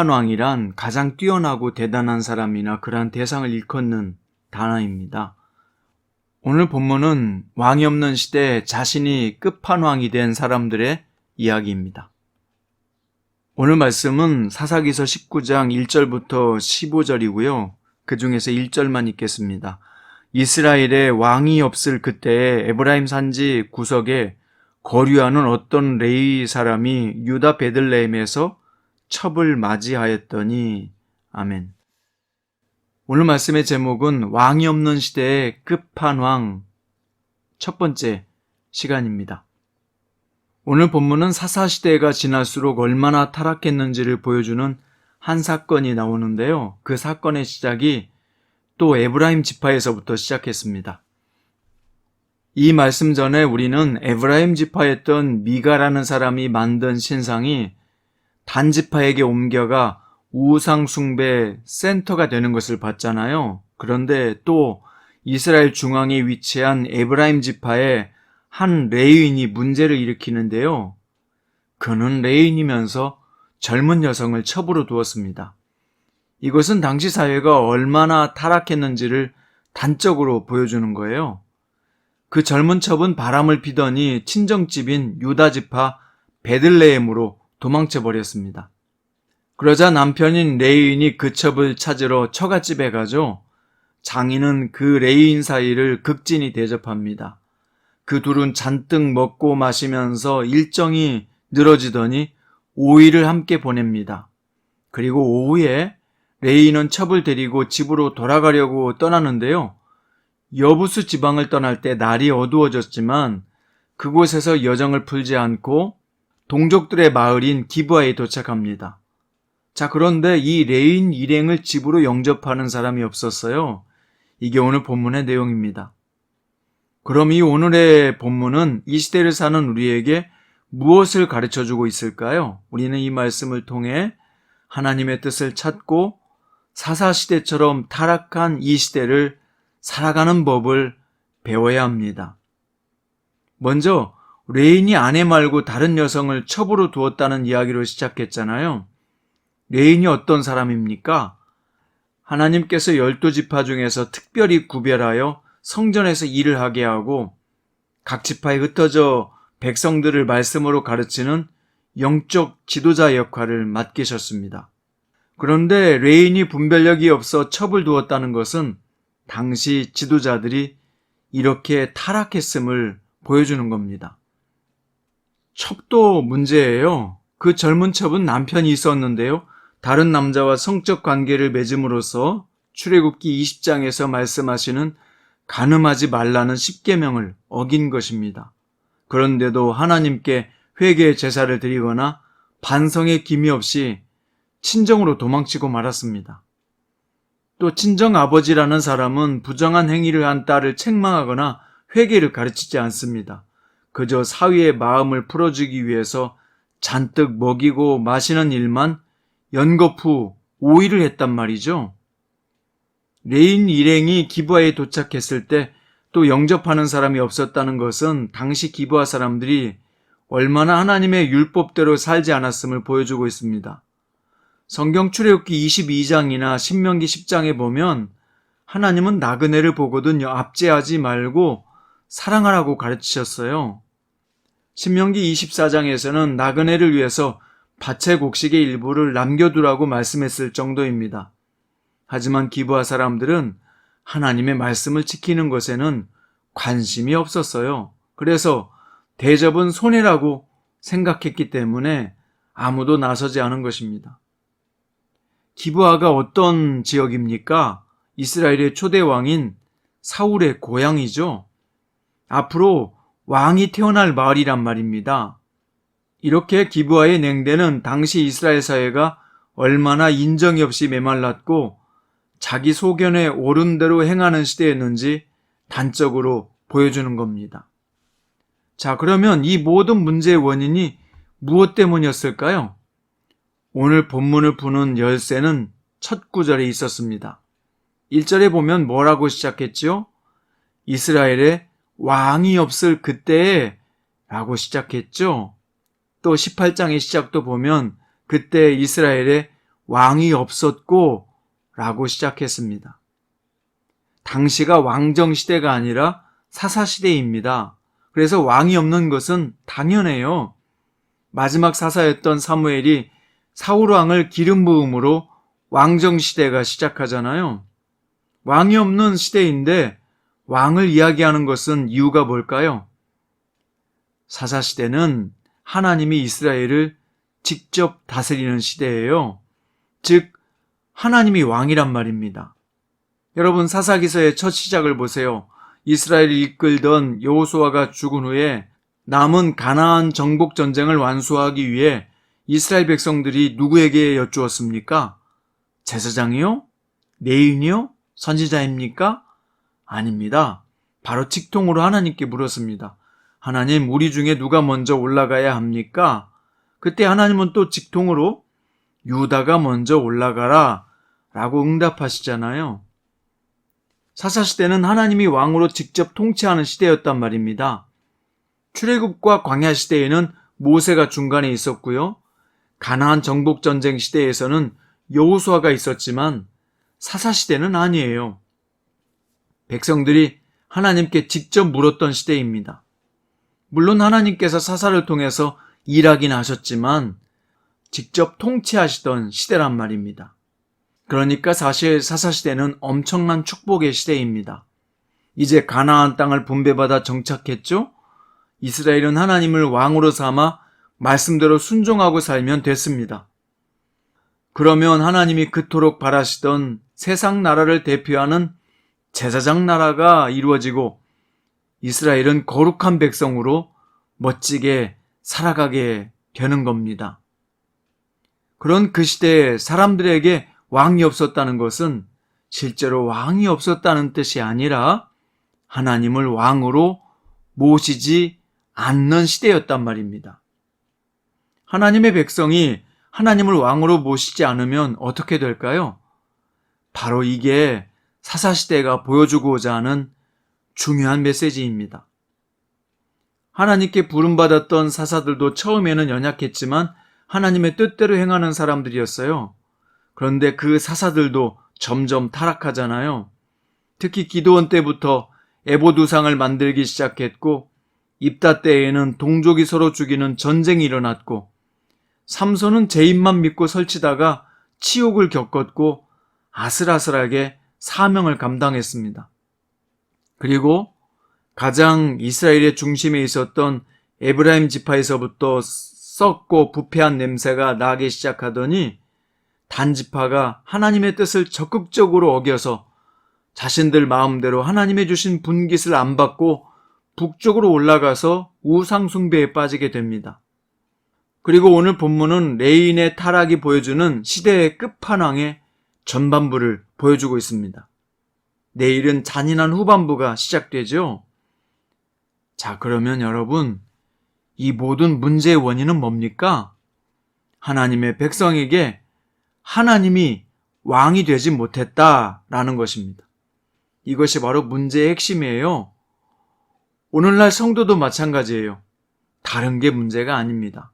끝판왕이란 가장 뛰어나고 대단한 사람이나 그러한 대상을 일컫는 단어입니다. 오늘 본문은 왕이 없는 시대에 자신이 끝판왕이 된 사람들의 이야기입니다. 오늘 말씀은 사사기서 19장 1절부터 15절이고요. 그 중에서 1절만 읽겠습니다. 이스라엘에 왕이 없을 그때에 에브라임 산지 구석에 거류하는 어떤 레이 사람이 유다 베들레헴에서 첩을 맞이하였더니 아멘. 오늘 말씀의 제목은 왕이 없는 시대의 끝판왕 첫 번째 시간입니다. 오늘 본문은 사사시대가 지날수록 얼마나 타락했는지를 보여주는 한 사건이 나오는데요. 그 사건의 시작이 또 에브라임 지파에서부터 시작했습니다. 이 말씀 전에 우리는 에브라임 지파였던 미가라는 사람이 만든 신상이 단지파에게 옮겨가 우상숭배 센터가 되는 것을 봤잖아요. 그런데 또 이스라엘 중앙에 위치한 에브라임 지파에 한 레인이 문제를 일으키는데요. 그는 레인이면서 젊은 여성을 첩으로 두었습니다. 이것은 당시 사회가 얼마나 타락했는지를 단적으로 보여주는 거예요. 그 젊은 첩은 바람을 피더니 친정집인 유다지파 베들레헴으로 도망쳐 버렸습니다. 그러자 남편인 레인이 그 첩을 찾으러 처갓집에 가죠. 장인은 그 레인 사이를 극진히 대접합니다. 그 둘은 잔뜩 먹고 마시면서 일정이 늘어지더니 5일을 함께 보냅니다. 그리고 오후에 레이는 첩을 데리고 집으로 돌아가려고 떠나는데요. 여부수 지방을 떠날 때 날이 어두워졌지만 그곳에서 여정을 풀지 않고 동족들의 마을인 기부아에 도착합니다. 자, 그런데 이 레인 일행을 집으로 영접하는 사람이 없었어요. 이게 오늘 본문의 내용입니다. 그럼 이 오늘의 본문은 이 시대를 사는 우리에게 무엇을 가르쳐 주고 있을까요? 우리는 이 말씀을 통해 하나님의 뜻을 찾고 사사시대처럼 타락한 이 시대를 살아가는 법을 배워야 합니다. 먼저 레인이 아내 말고 다른 여성을 첩으로 두었다는 이야기로 시작했잖아요. 레인이 어떤 사람입니까? 하나님께서 열두 지파 중에서 특별히 구별하여 성전에서 일을 하게 하고 각 지파에 흩어져 백성들을 말씀으로 가르치는 영적 지도자 역할을 맡기셨습니다. 그런데 레인이 분별력이 없어 첩을 두었다는 것은 당시 지도자들이 이렇게 타락했음을 보여주는 겁니다. 첩도 문제예요. 그 젊은 첩은 남편이 있었는데요. 다른 남자와 성적 관계를 맺음으로써 출애굽기 20장에서 말씀하시는 가늠하지 말라는 10계명을 어긴 것입니다. 그런데도 하나님께 회개의 제사를 드리거나 반성의 기미 없이 친정으로 도망치고 말았습니다. 또 친정 아버지라는 사람은 부정한 행위를 한 딸을 책망하거나 회개를 가르치지 않습니다. 그저 사위의 마음을 풀어주기 위해서 잔뜩 먹이고 마시는 일만 연거푸 오일을 했단 말이죠. 레인 일행이 기부하에 도착했을 때 또 영접하는 사람이 없었다는 것은 당시 기부하 사람들이 얼마나 하나님의 율법대로 살지 않았음을 보여주고 있습니다. 성경 출애굽기 22장이나 신명기 10장에 보면 하나님은 나그네를 보거든 압제하지 말고 사랑하라고 가르치셨어요. 신명기 24장에서는 나그네를 위해서 밭의 곡식의 일부를 남겨두라고 말씀했을 정도입니다. 하지만 기부하 사람들은 하나님의 말씀을 지키는 것에는 관심이 없었어요. 그래서 대접은 손해라고 생각했기 때문에 아무도 나서지 않은 것입니다. 기부하가 어떤 지역입니까? 이스라엘의 초대 왕인 사울의 고향이죠. 앞으로 왕이 태어날 마을이란 말입니다. 이렇게 기부하의 냉대는 당시 이스라엘 사회가 얼마나 인정이 없이 메말랐고 자기 소견에 옳은 대로 행하는 시대였는지 단적으로 보여주는 겁니다. 자, 그러면 이 모든 문제의 원인이 무엇 때문이었을까요? 오늘 본문을 푸는 열쇠는 첫 구절에 있었습니다. 1절에 보면 뭐라고 시작했지요? 이스라엘에 왕이 없을 그때에 라고 시작했죠. 또 18장의 시작도 보면 그때 이스라엘에 왕이 없었고 라고 시작했습니다. 당시가 왕정 시대가 아니라 사사 시대입니다. 그래서 왕이 없는 것은 당연해요. 마지막 사사였던 사무엘이 사울 왕을 기름 부음으로 왕정 시대가 시작하잖아요. 왕이 없는 시대인데 왕을 이야기하는 것은 이유가 뭘까요? 사사 시대는 하나님이 이스라엘을 직접 다스리는 시대예요. 즉 하나님이 왕이란 말입니다. 여러분 사사기서의 첫 시작을 보세요. 이스라엘을 이끌던 여호수아가 죽은 후에 남은 가나안 정복 전쟁을 완수하기 위해 이스라엘 백성들이 누구에게 여쭈었습니까? 제사장이요? 레인이요? 선지자입니까? 아닙니다. 바로 직통으로 하나님께 물었습니다. 하나님, 우리 중에 누가 먼저 올라가야 합니까? 그때 하나님은 또 직통으로 유다가 먼저 올라가라 라고 응답하시잖아요. 사사시대는 하나님이 왕으로 직접 통치하는 시대였단 말입니다. 출애굽과 광야 시대에는 모세가 중간에 있었고요. 가나안 정복 전쟁 시대에서는 여호수아가 있었지만 사사 시대는 아니에요. 백성들이 하나님께 직접 물었던 시대입니다. 물론 하나님께서 사사를 통해서 일하긴 하셨지만 직접 통치하시던 시대란 말입니다. 그러니까 사실 사사시대는 엄청난 축복의 시대입니다. 이제 가나안 땅을 분배받아 정착했죠? 이스라엘은 하나님을 왕으로 삼아 말씀대로 순종하고 살면 됐습니다. 그러면 하나님이 그토록 바라시던 세상 나라를 대표하는 제사장 나라가 이루어지고 이스라엘은 거룩한 백성으로 멋지게 살아가게 되는 겁니다. 그런 그 시대에 사람들에게 왕이 없었다는 것은 실제로 왕이 없었다는 뜻이 아니라 하나님을 왕으로 모시지 않는 시대였단 말입니다. 하나님의 백성이 하나님을 왕으로 모시지 않으면 어떻게 될까요? 바로 이게 사사시대가 보여주고자 하는 중요한 메시지입니다. 하나님께 부름받았던 사사들도 처음에는 연약했지만 하나님의 뜻대로 행하는 사람들이었어요. 그런데 그 사사들도 점점 타락하잖아요. 특히 기도원 때부터 에보두상을 만들기 시작했고 입다 때에는 동족이 서로 죽이는 전쟁이 일어났고 삼손은 제 입만 믿고 설치다가 치욕을 겪었고 아슬아슬하게 사명을 감당했습니다. 그리고 가장 이스라엘의 중심에 있었던 에브라임 지파에서부터 썩고 부패한 냄새가 나기 시작하더니 단지파가 하나님의 뜻을 적극적으로 어겨서 자신들 마음대로 하나님의 주신 분깃을 안 받고 북쪽으로 올라가서 우상숭배에 빠지게 됩니다. 그리고 오늘 본문은 레인의 타락이 보여주는 시대의 끝판왕의 전반부를 보여주고 있습니다. 내일은 잔인한 후반부가 시작되죠. 자, 그러면 여러분, 이 모든 문제의 원인은 뭡니까? 하나님의 백성에게 하나님이 왕이 되지 못했다라는 것입니다. 이것이 바로 문제의 핵심이에요. 오늘날 성도도 마찬가지예요. 다른 게 문제가 아닙니다.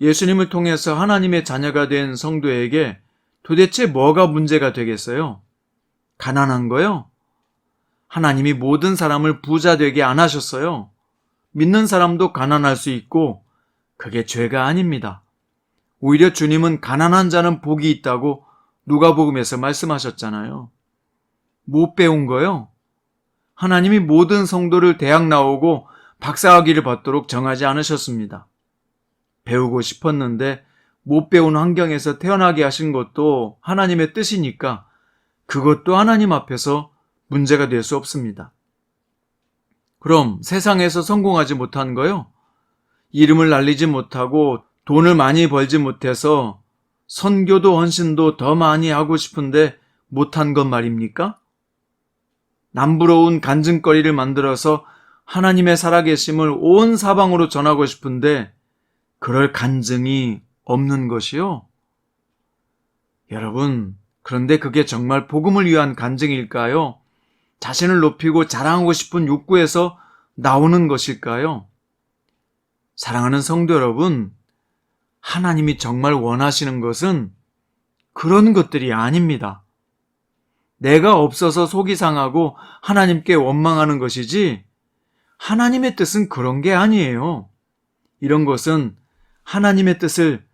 예수님을 통해서 하나님의 자녀가 된 성도에게 도대체 뭐가 문제가 되겠어요? 가난한 거요? 하나님이 모든 사람을 부자 되게 안 하셨어요. 믿는 사람도 가난할 수 있고, 그게 죄가 아닙니다. 오히려 주님은 가난한 자는 복이 있다고 누가복음에서 말씀하셨잖아요. 못 배운 거요? 하나님이 모든 성도를 대학 나오고 박사학위를 받도록 정하지 않으셨습니다. 배우고 싶었는데 못 배운 환경에서 태어나게 하신 것도 하나님의 뜻이니까 그것도 하나님 앞에서 문제가 될 수 없습니다. 그럼 세상에서 성공하지 못한 거요? 이름을 날리지 못하고 돈을 많이 벌지 못해서 선교도 헌신도 더 많이 하고 싶은데 못한 것 말입니까? 남부러운 간증거리를 만들어서 하나님의 살아계심을 온 사방으로 전하고 싶은데 그럴 간증이 없는 것이요? 여러분, 그런데 그게 정말 복음을 위한 간증일까요? 자신을 높이고 자랑하고 싶은 욕구에서 나오는 것일까요? 사랑하는 성도 여러분, 하나님이 정말 원하시는 것은 그런 것들이 아닙니다. 내가 없어서 속이 상하고 하나님께 원망하는 것이지 하나님의 뜻은 그런 게 아니에요. 이런 것은 하나님의 뜻을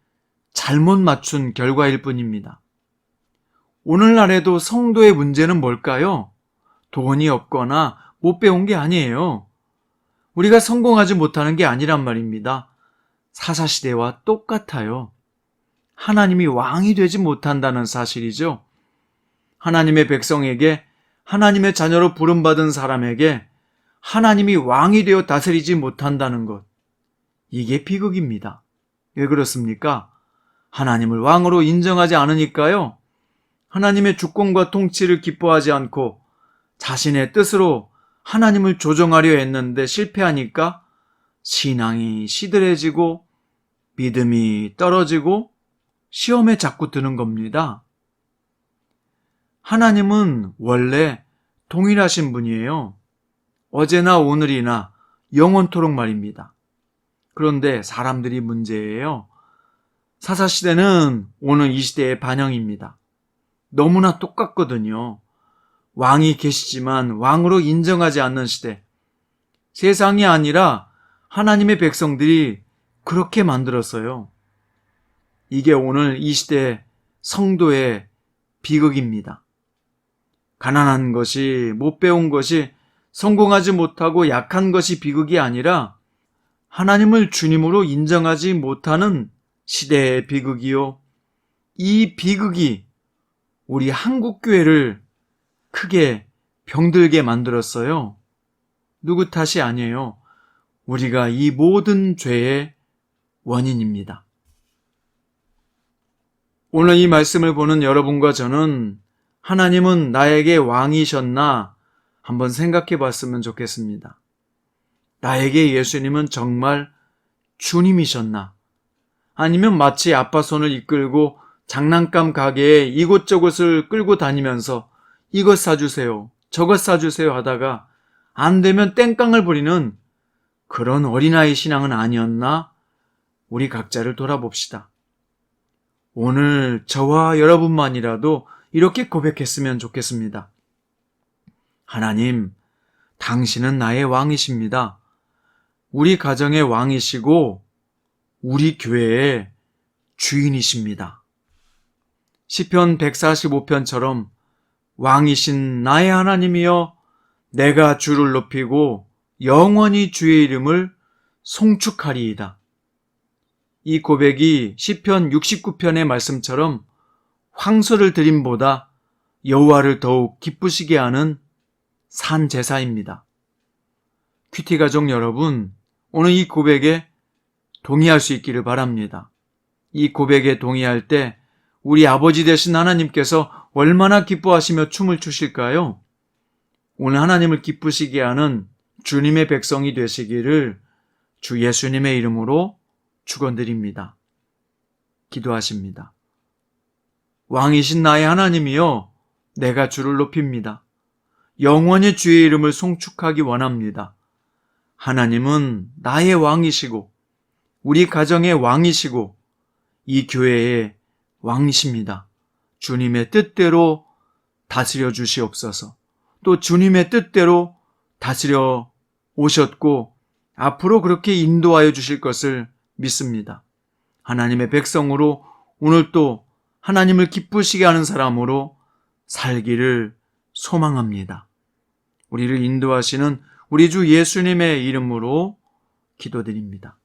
잘못 맞춘 결과일 뿐입니다. 오늘날에도 성도의 문제는 뭘까요? 돈이 없거나 못 배운 게 아니에요. 우리가 성공하지 못하는 게 아니란 말입니다. 사사시대와 똑같아요. 하나님이 왕이 되지 못한다는 사실이죠. 하나님의 백성에게 하나님의 자녀로 부름받은 사람에게 하나님이 왕이 되어 다스리지 못한다는 것. 이게 비극입니다. 왜 그렇습니까? 하나님을 왕으로 인정하지 않으니까요. 하나님의 주권과 통치를 기뻐하지 않고 자신의 뜻으로 하나님을 조정하려 했는데 실패하니까 신앙이 시들해지고 믿음이 떨어지고 시험에 자꾸 드는 겁니다. 하나님은 원래 동일하신 분이에요. 어제나 오늘이나 영원토록 말입니다. 그런데 사람들이 문제예요. 사사시대는 오늘 이 시대의 반영입니다. 너무나 똑같거든요. 왕이 계시지만 왕으로 인정하지 않는 시대. 세상이 아니라 하나님의 백성들이 그렇게 만들었어요. 이게 오늘 이 시대 성도의 비극입니다. 가난한 것이, 못 배운 것이, 성공하지 못하고 약한 것이 비극이 아니라 하나님을 주님으로 인정하지 못하는 시대의 비극이요. 이 비극이 우리 한국교회를 크게 병들게 만들었어요. 누구 탓이 아니에요. 우리가 이 모든 죄의 원인입니다. 오늘 이 말씀을 보는 여러분과 저는 하나님은 나에게 왕이셨나 한번 생각해 봤으면 좋겠습니다. 나에게 예수님은 정말 주님이셨나? 아니면 마치 아빠 손을 이끌고 장난감 가게에 이곳저곳을 끌고 다니면서 이것 사주세요, 저것 사주세요 하다가 안 되면 땡깡을 부리는 그런 어린아이 신앙은 아니었나? 우리 각자를 돌아봅시다. 오늘 저와 여러분만이라도 이렇게 고백했으면 좋겠습니다. 하나님, 당신은 나의 왕이십니다. 우리 가정의 왕이시고, 우리 교회의 주인이십니다. 시편 145편처럼 왕이신 나의 하나님이여 내가 주를 높이고 영원히 주의 이름을 송축하리이다. 이 고백이 시편 69편의 말씀처럼 황소를 드림보다 여호와를 더욱 기쁘시게 하는 산 제사입니다. 큐티 가족 여러분, 오늘 이 고백에 동의할 수 있기를 바랍니다. 이 고백에 동의할 때 우리 아버지 되신 하나님께서 얼마나 기뻐하시며 춤을 추실까요? 오늘 하나님을 기쁘시게 하는 주님의 백성이 되시기를 주 예수님의 이름으로 축원드립니다. 기도하십니다. 왕이신 나의 하나님이여 내가 주를 높입니다. 영원히 주의 이름을 송축하기 원합니다. 하나님은 나의 왕이시고 우리 가정의 왕이시고 이 교회의 왕이십니다. 주님의 뜻대로 다스려 주시옵소서. 또 주님의 뜻대로 다스려 오셨고 앞으로 그렇게 인도하여 주실 것을 믿습니다. 하나님의 백성으로 오늘 또 하나님을 기쁘시게 하는 사람으로 살기를 소망합니다. 우리를 인도하시는 우리 주 예수님의 이름으로 기도드립니다.